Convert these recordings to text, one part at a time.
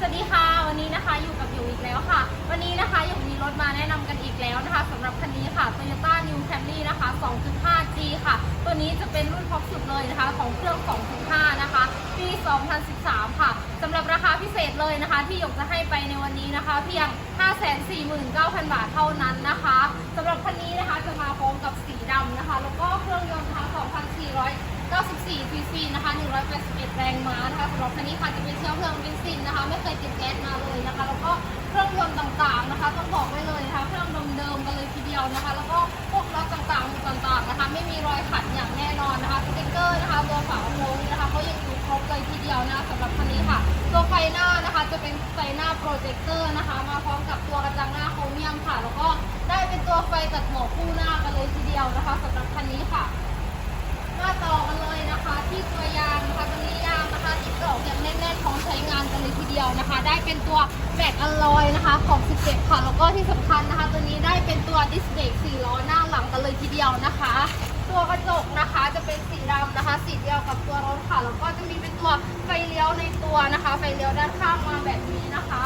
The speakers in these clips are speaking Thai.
สวัสดีค่ะวันนี้นะคะอยู่กับอยู่อีกแล้วค่ะ วันนี้นะคะอยู่มีรถมาแนะนำกันอีกแล้วนะคะสำหรับคันนี้ค่ะ Toyota New Camry นะคะ 2.5G ค่ะ ตัวนี้จะเป็นรุ่นท็อปสุดเลยนะคะ ของเครื่อง 2.5 นะคะ ปี 2013 ค่ะสำหรับราคาพิเศษเลยนะคะ ที่หยกจะให้ไปในวันนี้นะคะ เพียง 549,000 บาทเท่านั้นนะคะสำหรับคันนี้นะคะจะมาพร้อมกับสีดำนะคะ แล้วก็เครื่องยนต์นะคะ 2,494 cc นะคะ 181 แรงม้านะคะสำหรับคันนี้ค่ะจะเป็นเชื้อเพลิงเบนซินนะคะ ไม่เคยติดแก๊สมาเลยนะคะ แล้วก็เครื่องยนต์ต่างๆนะคะ ต้องบอกไว้เลยนะคะ เครื่องเดิมๆกันเลยทีเดียวนะคะ แล้วก็พวกรถต่างๆต่างๆนะคะ ไม่มีรอยขัดอย่างแน่นอนนะคะสติ๊กเกอร์นะคะตัวฝาโค้งนะคะเขายังอยู่ครบเลยทีเดียวนะคะสำหรับคันนี้ค่ะ ตัวไฟหน้านะคะจะเป็นไฟหน้าโปรเจคเตอร์นะคะ มาพร้อมกับตัวกระจังหน้าโครเมียมค่ะ แล้วก็ได้เป็นตัวไฟตัดหมอกคู่หน้ากันเลยทีเดียวนะคะสำหรับคันนี้ค่ะ มาต่อกันเลยนะคะ ที่ตัวยางนะคะตัวนี้ยางนะคะติดดอกอย่างแน่นๆของใช้งานกันเลยทีเดียวนะคะ ได้เป็นตัวแบตอลลอยนะคะของ 17 ค่ะ แล้วก็ที่สำคัญนะคะ ตัวนี้ได้เป็นตัวดิสเบรก4ล้อหน้าหลังกันเลยทีเดียวนะคะ ตัวกระจกนะคะจะเป็นสีดำนะคะ สีเดียวกับตัวรถค่ะ แล้วก็จะมีเป็นตัวไฟเลี้ยวในตัวนะคะ ไฟเลี้ยวด้านข้างมาแบบนี้นะคะ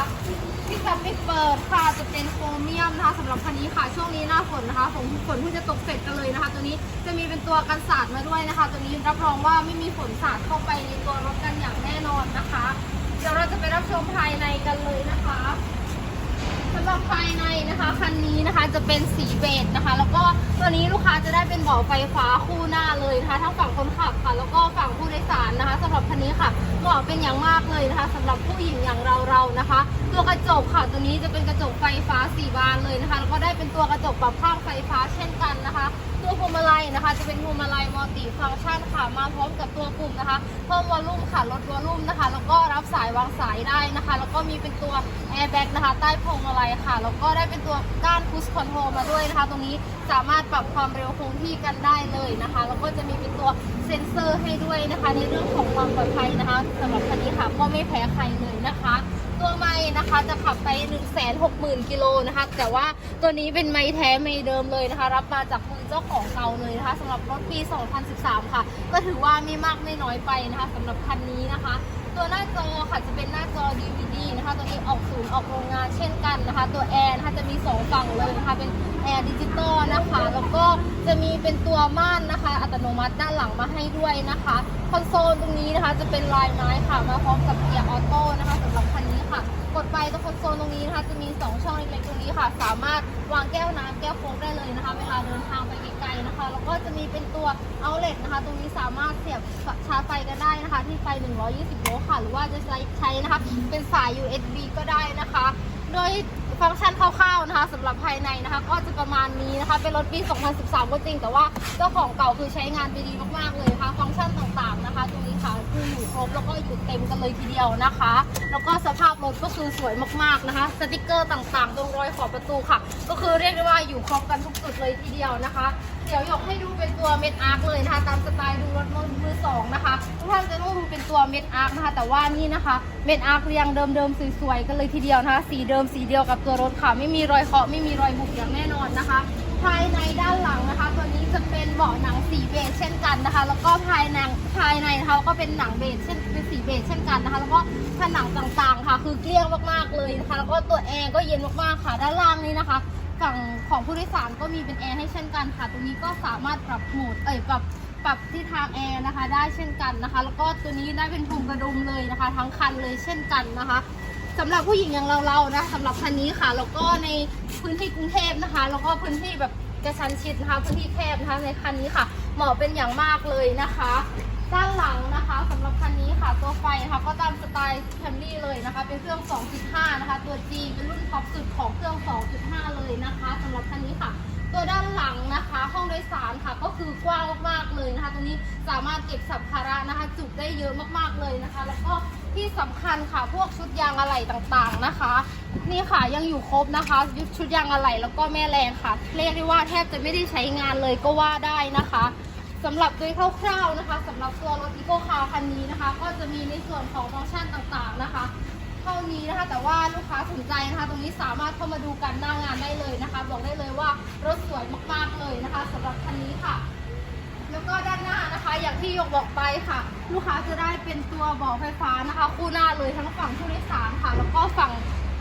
ที่จะไม่เปิดค่ะจะเป็นโครเมียมนะคะสำหรับคันนี้ค่ะ ช่วงนี้หน้าฝนนะคะฝนฝนเพิ่งจะตกเสร็จกันเลยนะคะ ตัวนี้จะมีเป็นตัวกันสาดมาด้วยนะคะ ตัวนี้รับรองว่าไม่มีฝนสาดเข้าไปในตัวรถกันอย่างแน่นอนนะคะ เดี๋ยวเราจะไปรับชมภายในกันเลยนะคะสำหรับภายในนะคะคันนี้นะคะจะเป็นสีเบจนะคะ แล้วก็ตัวนี้ลูกค้าจะได้เป็นเบาะไฟฟ้าคู่หน้าเลยนะคะทั้งฝั่งคนขับค่ะ แล้วก็ฝั่งผู้โดยสารนะคะสำหรับคันนี้ค่ะเหมาะเป็นอย่างมากเลยนะคะสำหรับผู้หญิงอย่างเราเรานะคะ ตัวกระจกค่ะตัวนี้จะเป็นกระจกไฟฟ้าสีบานเลยนะคะ แล้วก็ได้เป็นตัวกระจกปรับข้างไฟฟ้าเช่นกันนะคะ ตัวพวงมาลัยนะคะ จะเป็นพวงมาลัยมัลติฟังก์ชันค่ะมาพร้อมกับตัวปุ่มนะคะเพิ่มวอลลุ่มค่ะลดวอลลุ่มนะคะ แล้วก็รับสายวางสายได้นะคะ แล้วก็มีเป็นตัวแอร์แบ็กนะคะ ใต้พวงมาลัยค่ะแล้วก็ได้เป็นตัวก้านพุชคอนโทรลมาด้วยนะคะ ตรงนี้สามารถปรับความเร็วคงที่กันได้เลยนะคะ แล้วก็จะมีเป็นตัวเซ็นเซอร์ให้ด้วยนะคะ ในเรื่องของความปลอดภัยนะคะสำหรับคันนี้ค่ะก็ไม่แพ้ใครเลยนะคะ ตัวไม้นะคะจะขับไป 1 6 0 0 0 0กิโลนะคะ แต่ว่าตัวนี้เป็นไม้แท้ไม้เดิมเลยนะคะ รับมาจากมือเจ้าของเก่าเลยนะคะสำหรับรถปี 2013 ค่ะ ก็ถือว่าไม่มากไม่น้อยไปนะคะสำหรับคันนี้นะคะ ตัวหน้าจอค่ะจะเป็นหน้าจอ DVD นะคะ ตัวนี้ออกศูนย์ออกโรงงานเช่นกันนะคะ ตัวแอร์นะคะจะมี 2 ฝั่งเลยนะคะเป็นแอร์ดิจิตอลนะคะ แล้วก็จะมีเป็นตัวม่านนะคะ ตโนมัติด้านหลังมาให้ด้วยนะคะคอนโซลตรงนี้นะคะจะเป็นลายไม้ค่ะมาพร้อมกับเกียร์ออโต้นะคะสำหรับคันนี้ค่ะ กดไปตรงคอนโซลตรงนี้นะคะจะมี 2 ช่องเล็กๆตรงนี้ค่ะ สามารถวางแก้วน้ำแก้วโค้กได้เลยนะคะ เวลาเดินทางไปไกลๆนะคะ แล้วก็จะมีเป็นตัวเอาเล t นะคะ ตรงนี้สามารถเสียบชาร์จไฟกันได้นะคะ ที่ไฟ 120 โวลต์ค่ะ หรือว่าจะใช้ใช้นะคะเป็นสาย USB ก็ได้นะคะ โดย ฟังก์ชันคร่าวๆนะคะสำหรับภายในนะคะ ก็จะประมาณนี้นะคะ เป็นรถปี 2013 ก็จริง แต่ว่าเจ้าของเก่าคือใช้งานไปดีมากๆเลยค่ะฟังก์ชันต่างๆนะคะ ตรงนี้ค่ะคืออยู่ครบแล้วก็อยู่เต็มกันเลยทีเดียวนะคะ แล้วก็สภาพรถก็คือสวยมากๆนะคะ สติกเกอร์ต่างๆ ตรงรอยขอบประตูค่ะ ก็คือเรียกได้ว่าอยู่ครบกันทุกจุดเลยทีเดียวนะคะ ดี๋ยวยกให้ดูเป็นตัวเม็ดอาร์คเลยนะคะตามสไตล์ดูรถมือสองนะคะทุกท่านจะต้องดูเป็นตัวเม็ดอาร์คนะคะแต่ว่านี่นะคะเม็ดอาร์คเรียงเดิมๆสวยๆกันเลยทีเดียวนะคะสีเดิมสีเดียวกับตัวรถค่ะไม่มีรอยเคาะไม่มีรอยบุบอย่างแน่นอนนะคะ ภายในด้านหลังนะคะ ตัวนี้จะเป็นเบาะหนังสีเบจเช่นกันนะคะ แล้วก็ภายในภายในนะคะก็เป็นหนังเบจเช่นเป็นสีเบจเช่นกันนะคะ แล้วก็ผนังต่างๆค่ะ คือเกลี้ยงมากๆเลยนะคะแล้วก็ตัวแอร์ก็เย็นมากๆค่ะด้านล่างนี้นะคะ ฝั่งของผู้โดยสารก็มีเป็นแอร์ให้เช่นกันค่ะ ตรงนี้ก็สามารถปรับโหมด เอ่ยปรับปรับที่ทางแอร์นะคะ ได้เช่นกันนะคะ แล้วก็ตัวนี้ได้เป็นภูมิกระดุมเลยนะคะ ทั้งคันเลยเช่นกันนะคะสำหรับผู้หญิงอย่างเราๆนะสำหรับคันนี้ค่ะ แล้วก็ในพื้นที่กรุงเทพนะคะ แล้วก็พื้นที่แบบกระชั้นชิดนะคะพื้นที่แคบนะคะในคันนี้ค่ะ เหมาะเป็นอย่างมากเลยนะคะ ด้านหลังนะ นนี้ค่ะตัวไฟนะคะก็ตามสไตล์แคมรี่เลยนะคะ เป็นเครื่อง 2.5 นะคะ ตัว G เป็นรุ่นท็อปสุดของเครื่อง 2.5 เลยนะคะสำหรับคันนี้ค่ะ ตัวด้านหลังนะคะ ห้องโดยสารค่ะก็คือกว้างมากๆเลยนะคะ ตรงนี้สามารถเก็บสัมภาระนะคะ จุได้เยอะมากๆเลยนะคะ แล้วก็ที่สำคัญค่ะพวกชุดยางอะไหล่ต่างๆนะคะ นี่ค่ะยังอยู่ครบนะคะยุชุดยางอะไหล่แล้วก็แม่แรงค่ะเรียกได้ว่าแทบจะไม่ได้ใช้งานเลยก็ว่าได้นะคะ สำหรับโดยคร่าวๆนะคะสำหรับตัวรถอีโคคาร์คันนี้นะคะ ก็จะมีในส่วนของฟังก์ชันต่างๆนะคะ เท่านี้นะคะ แต่ว่าลูกค้าสนใจนะคะ ตรงนี้สามารถเข้ามาดูกันหน้างานได้เลยนะคะ บอกได้เลยว่ารถสวยมากๆเลยนะคะสำหรับคันนี้ค่ะ แล้วก็ด้านหน้านะคะ อย่างที่ยกบอกไปค่ะ ลูกค้าจะได้เป็นตัวเบาะไฟฟ้านะคะ คู่หน้าเลยทั้งฝั่งผู้โดยสารค่ะ แล้วก็ฝั่ง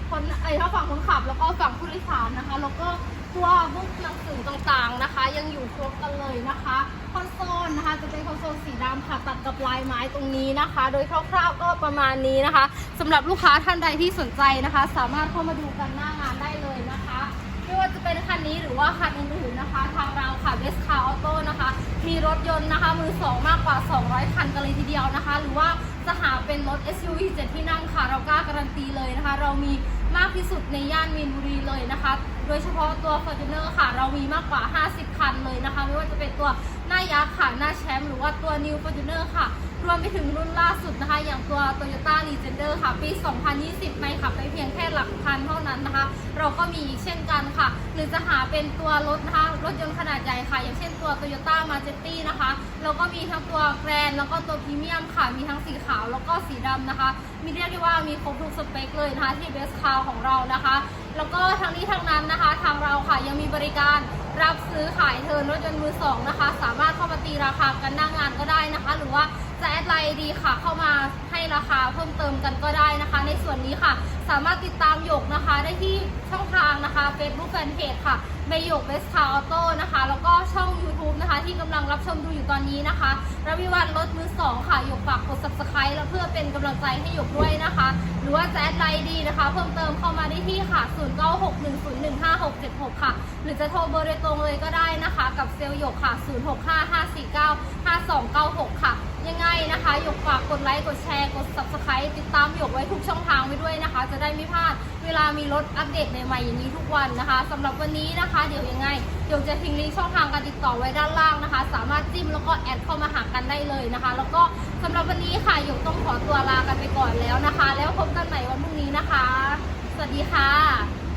คนไอ้ทั้งฝั่งคนขับ แล้วก็ฝั่งผู้โดยสารนะคะ แล้วก็ ตัวบุ๊กหนังสือต่างๆนะคะ ยังอยู่ครบกันเลยนะคะคอนโซลนะคะ จะเป็นคอนโซลสีดำค่ะตัดกับลายไม้ตรงนี้นะคะ โดยคร่าวๆก็ประมาณนี้นะคะสำหรับลูกค้าท่านใดที่สนใจนะคะ สามารถเข้ามาดูกันหน้างานได้เลยนะคะไม่ว่าจะเป็นคันนี้หรือว่าคันอื่นๆนะคะ ทางเราค่ะ b e s t Car Auto นะคะ มีรถยนต์นะคะ มือสองมากกว่า 200 คันกันเลยทีเดียวนะคะ หรือว่าจะหาเป็นรถ SUV 7ที่นั่งค่ะ เรากล้าการันตีเลยนะคะ เรามีมากที่สุดในย่านมีนบุรีเลยนะคะ ดยเฉพาะตัว Fortuner ค่ะ เรามีมากกว่า 50 คันเลยนะคะ ไม่ว่าจะเป็นตัวหน้ายักษ์ค่ะ หน้าแชมป์หรือว่าตัว New Fortuner ค่ะ รวมไปถึงรุ่นล่าสุดนะคะ อย่างตัว Toyota Legender ค่ะ ปี 2020 ไม่ขับไปเพียงแค่หลักพันเท่านั้นนะคะ เราก็มีอีกเช่นกันค่ะ หรือจะหาเป็นตัวรถนะคะ รถยนต์ขนาดใหญ่ค่ะ อย่างเช่นตัว Toyota Majetti นะคะ เราก็มีทั้งตัวแกรนแล้วก็ตัวพรีเมียมค่ะ มีทั้งสีขาวแล้วก็สีดำนะคะ มีเรียกได้ว่ามีครบทุกสเปคเลยนะคะที่ Best Car ของเรานะคะ แล้วก็ทั้งนี้ทั้งนั้นนะคะ ทางเราค่ะยังมีบริการรับซื้อขายเทินรถยนต์มือสองนะคะ สามารถเข้ามาตีราคากันหน้างานก็ได้นะคะ หรือว่าจะแอดไลน์ดีค่ะเข้ามา ราคาเพิ่มเติมกันก็ได้นะคะ ในส่วนนี้ค่ะ สามารถติดตามหยกนะคะ ได้ที่ช่องทางนะคะ Facebook Fanpage ค่ะใบหยกเบสคาร์ออโต้นะคะ แล้วก็ช่อง YouTube นะคะ ที่กำลังรับชมดูอยู่ตอนนี้นะคะรวิวันรถมือสองค่ะหยกฝากกด subscribe แล้วเพื่อเป็นกำลังใจให้หยกด้วยนะคะ หรือว่าจะแอดไลน์ดีนะคะ เพิ่มเติมเข้ามาได้ที่ค่ะ 0961015676 ค่ะ หรือจะโทรเบอร์โดยตรงเลยก็ได้นะคะ กับเซลล์หยกค่ะ 0655495296 ค่ะ ยังไงนะคะหยกฝากกดไลค์กดแชร์กด subscribe ติดตามหยกไว้ทุกช่องทางไว้ด้วยนะคะ จะได้ไม่พลาดเวลามีรถอัปเดตใหม่ๆอย่างนี้ทุกวันนะคะสำหรับวันนี้นะคะ เดี๋ยวยังไงเดี๋ยวจะทิ้งลิงก์ช่องทางการติดต่อไว้ด้านล่างนะคะ สามารถจิ้มแล้วก็แอดเข้ามาหากันได้เลยนะคะ แล้วก็สำหรับวันนี้ค่ะหยกต้องขอตัวลากันไปก่อนแล้วนะคะ แล้วพบกันใหม่วันพรุ่งนี้นะคะ สวัสดีค่ะ